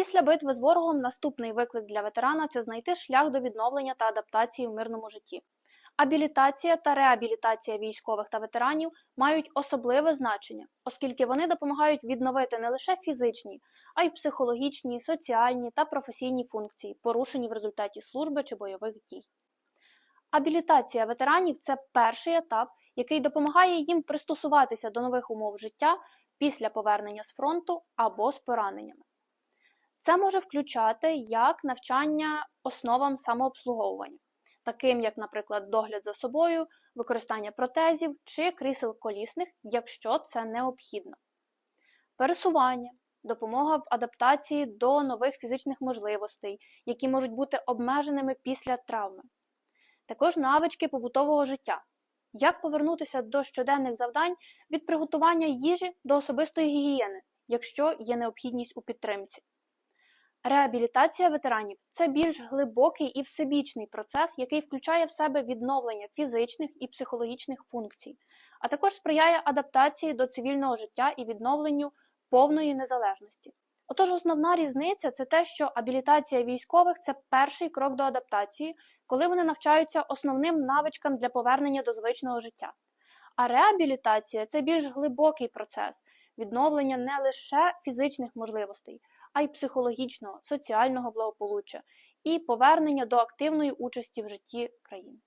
Після битви з ворогом наступний виклик для ветерана це знайти шлях до відновлення та адаптації в мирному житті. Абілітація та реабілітація військових та ветеранів мають особливе значення, оскільки вони допомагають відновити не лише фізичні, а й психологічні, соціальні та професійні функції, порушені в результаті служби чи бойових дій. Абілітація ветеранів це перший етап, який допомагає їм пристосуватися до нових умов життя після повернення з фронту або з пораненнями. Це може включати як навчання основам самообслуговування, таким як, наприклад, догляд за собою, використання протезів чи крісел колісних, якщо це необхідно, пересування, допомога в адаптації до нових фізичних можливостей, які можуть бути обмеженими після травми, також навички побутового життя. Як повернутися до щоденних завдань від приготування їжі до особистої гігієни, якщо є необхідність у підтримці. Реабілітація ветеранів це більш глибокий і всебічний процес, який включає в себе відновлення фізичних і психологічних функцій, а також сприяє адаптації до цивільного життя і відновленню повної незалежності. Отож, основна різниця це те, що абілітація військових це перший крок до адаптації, коли вони навчаються основним навичкам для повернення до звичного життя. А реабілітація це більш глибокий процес відновлення не лише фізичних можливостей, а й психологічного, соціального благополуччя і повернення до активної участі в житті країни.